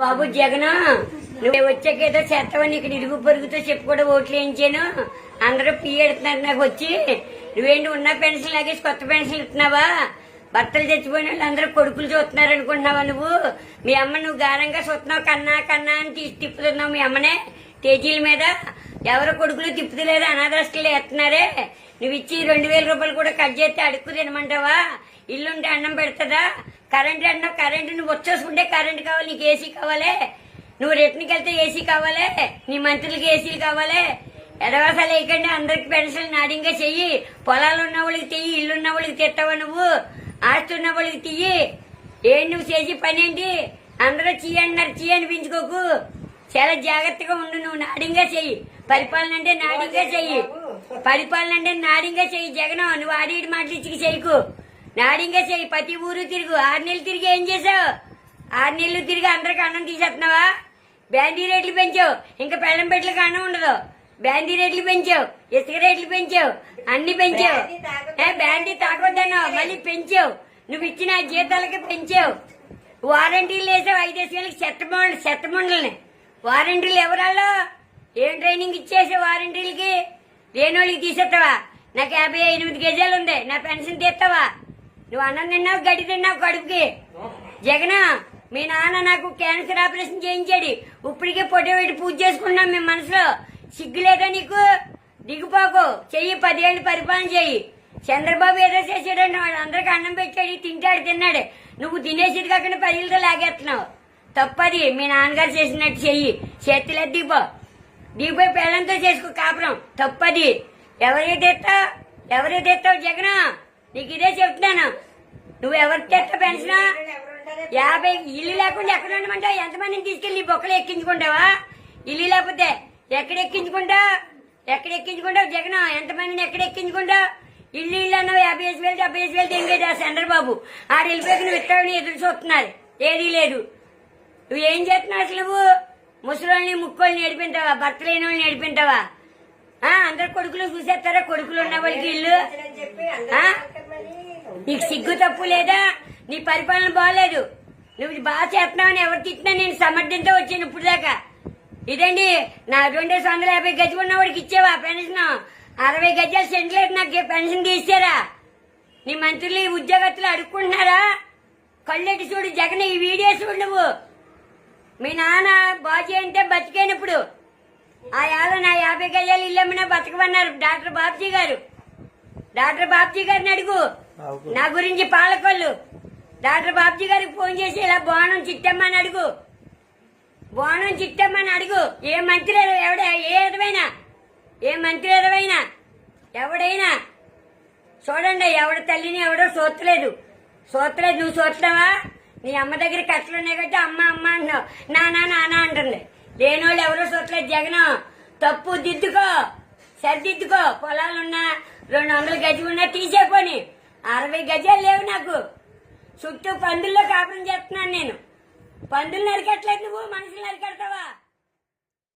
బాబు జగన్ నువ్వు వచ్చాకేదో చేస్తావని ఇక్కడ ఇరుగు పొరుగుతో చెప్పి కూడా ఓట్లు వేయించాను. అందరూ పీఎడుతున్నారు నాకు వచ్చి. నువ్వేంటి ఉన్న పెన్షన్ లాగేసి కొత్త పెన్షన్ ఇస్తున్నావా? భర్తలు చచ్చిపోయిన వాళ్ళు అందరూ కొడుకులు చూస్తున్నారు అనుకుంటున్నావా నువ్వు? మీ అమ్మ నువ్వు గారంగా చూస్తున్నావు కన్నా కన్నా అని తీసి తిప్పుతున్నావు మీ అమ్మనే. తేజీల మీద ఎవరు కొడుకులు తిప్పుతలేరు అనాథాస్తులు వేస్తున్నారే. నువ్వు ఇచ్చి రెండు వేల రూపాయలు కూడా కట్ చేస్తే అడుక్కు తినమంటావా? ఇల్లుంటే అన్నం పెడుతుందా? కరెంట్ అన్నా కరెంట్ నువ్వు వచ్చేసుకుంటే కరెంట్ కావాలి నీకు ఏసీ కావాలి. నువ్వు రిటర్న్కి వెళ్తే ఏసీ కావాలి. నీ మంత్రులకి ఏసీలు కావాలి. ఎడవాసాలు వేయకండి అందరికి పెన్షన్ నాడింగా చెయ్యి. పొలాలు ఉన్న వాళ్ళకి తీయి ఇల్లు ఉన్న వాళ్ళకి తెస్తావా నువ్వు? ఆస్తి ఉన్న వాళ్ళకి తీయి. ఏం నువ్వు చేసి పని ఏంటి? అందరూ చెయ్యి అన్నారు చెయ్యి అనిపించుకోకు. చాలా జాగ్రత్తగా ఉండు నువ్వు నాడింగా చెయ్యి. పరిపాలన అంటే నాడింగా చెయ్యి. పరిపాలన అంటే నాడింగా చెయ్యి జగన్. నువ్వు ఆడి మాటలు ఇచ్చి చేయకు. నాడింగా చెయ్యి ప్రతి ఊరు తిరుగు. ఆరు నెలలు తిరిగి ఏం చేసావు ఆరు నెలలు తిరిగి అందరికి అన్నం తీసేస్తున్నావా? బ్యాండీ రేట్లు పెంచావు. ఇంకా పెళ్ళం పెట్టలకు అన్నం ఉండదు. బ్యాండీ రేట్లు పెంచావు. ఇసుక రేట్లు పెంచావు. అన్ని పెంచావు. ఏ బ్యాండీ తాగొద్దన్నావు. మళ్ళీ పెంచావు. నువ్వు ఇచ్చిన జీతాలకి పెంచావు. వారంటీలు వేసావు. ఐదేసి వేలకి చెత్త మండలి చెత్త మండలిని వారంటీలు ఎవరాలో ఏం ట్రైనింగ్ ఇచ్చేసావు వారంటీలకి? లేని వాళ్ళకి తీసేస్తావా? నాకు యాభై ఎనిమిది గజాలు ఉంది. నా పెన్షన్ తీస్తావా? నువ్వు అన్నం తిన్నావు గడి తిన్నావు కడుపుకి. జగన్ మీ నాన్న నాకు క్యాన్సర్ ఆపరేషన్ చేయించాడు. ఇప్పటికే పొట్ట పెట్టి పూజ చేసుకున్నాం మీ మనసులో. సిగ్గులేదా నీకు? దిగిపోకు. చెయ్యి పదేళ్ళు పరిపాలన చెయ్యి. చంద్రబాబు ఏదో చేసాడు వాడు అందరికి అన్నం పెట్టాడు తింటాడు తిన్నాడు. నువ్వు తినేసేది కాకుండా పదిలతో లాగేస్తున్నావు. తప్పది. మీ నాన్నగారు చేసినట్టు చెయ్యి. చేతిలో దిగిపో. దిగిపోయి పిల్లలతో చేసుకో కాపురం. తప్పది. ఎవరికి తెస్తావు ఎవరికి తెస్తావు జగన్? నీకు ఇదే చెప్తున్నాను. నువ్వు ఎవరికి ఎట్లా పెన్షన్ యాభై ఇల్లు లేకుండా ఎక్కడ ఉండమంటావు? ఎంతమందిని తీసుకెళ్ళి బొక్కలు ఎక్కించుకుంటావా? ఇల్లు లేకపోతే ఎక్కడ ఎక్కించుకుంటావు? ఎక్కడ ఎక్కించుకుంటావు జగన్? ఎంతమందిని ఎక్కడ ఎక్కించుకుంటావు? ఇల్లు ఇల్లు అన్నావు యాభై వేసి వేలు డెబ్బై వేసి వేలు తెంగేదా చంద్రబాబు ఆడు వెళ్ళిపోయి నువ్వు ఇస్తావని ఎదురు చూస్తున్నారు ఏదీ లేదు. నువ్వు ఏం చేస్తున్నావు అసలు నువ్వు? ముసలోళ్ళని ముక్కోళ్ళని నేర్పింటావా భర్త లేని వాళ్ళని నేర్పింటావా అందరు కొడుకులు చూసేస్తారా? కొడుకులు ఉన్న వాళ్ళకి ఇల్లు? నీకు సిగ్గు తప్పు లేదా? నీ పరిపాలన బాగాలేదు నువ్వు బాగా చేస్తున్నావని ఎవరు తిట్టినా నేను సమర్థంతో వచ్చాను ఇప్పుడు దాకా ఇదండి నా రెండు వందల యాభై గజం ఉన్నవాడికి ఇచ్చేవా పెన్షన్? అరవై గజాలు సెంట్లేదు నాకు పెన్షన్ తీసారా? నీ మంత్రులు ఈ ఉద్యోగస్తులు అడుక్కుంటున్నారా? కళ్ళెట్టి చూడు జగన్ ఈ వీడియో చూడు నువ్వు. మీ నాన్న బాజీ అంటే బతికేనప్పుడు. ఆ ఏళ్ళ నా యాభై గజాలు ఇల్లు బతకమన్నారు డాక్టర్ బాబ్జీ గారు. డాక్టర్ బాబ్జీ గారిని అడుగు. నా గురించి పాలకొల్లు. డాక్టర్ బాబ్జీ గారికి ఫోన్ చేసి ఇలా బోనం చిట్టమ్మని అడుగు. బోనం చిట్టమ్మని అడుగు. ఏ మంత్రి ఎవడ ఏ ఎడవైనా ఏ మంత్రి ఎదవైనా? ఎవడైనా? చూడండి ఎవడ తల్లిని ఎవడో సోతలేదు సోతలేదు నువ్వు సోతున్నావా నీ అమ్మ దగ్గర కట్టలు ఉన్నాయి కాబట్టి అమ్మ అమ్మ అంటున్నావు. నానా నానా అంటుంది. వాళ్ళు ఎవరో సోతలేదు జగన్. తప్పు దిద్దుకో. సరిదిద్దుకో. పొలాలున్నా రెండు వందలు గజం ఉన్నా తీసేపోని అరవై గజాలు లేవు నాకు. చుట్టూ పందుల్లో కాపురం చేస్తున్నాను నేను. పందులు నరికట్లేదు నువ్వు మనుషులు నరికెడతావా